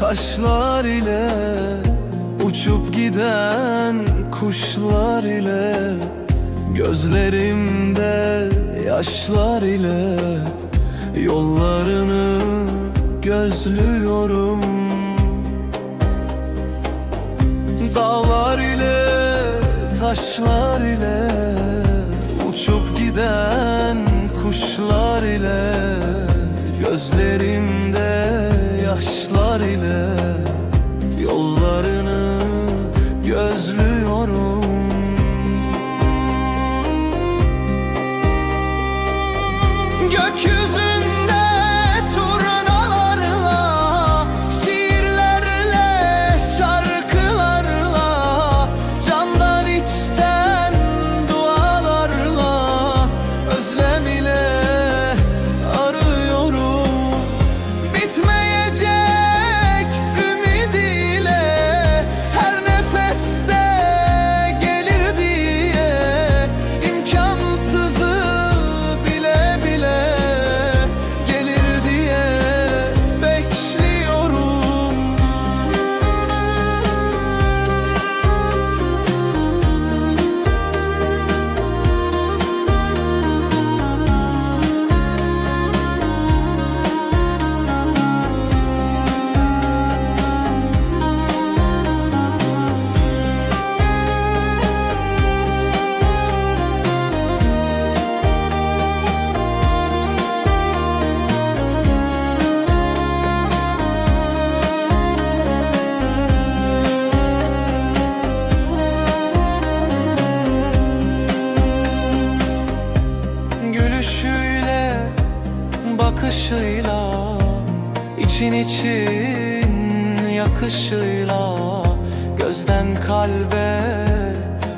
taşlar ile Uçup giden kuşlar ile Gözlerimde yaşlar ile Yollarını gözlüyorum. Dağlar ile taşlar ile Uçup giden kuşlar ile Gözlerimde için için yakışıyla Gözden kalbe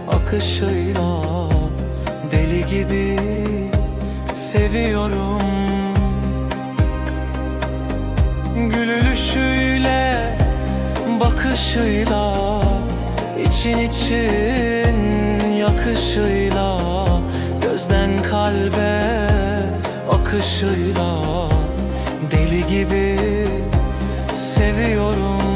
akışıyla. Deli gibi seviyorum. Gülüşüyle, bakışıyla için için yakışıyla. Gözden kalbe akışıyla. Deli gibi seviyorum.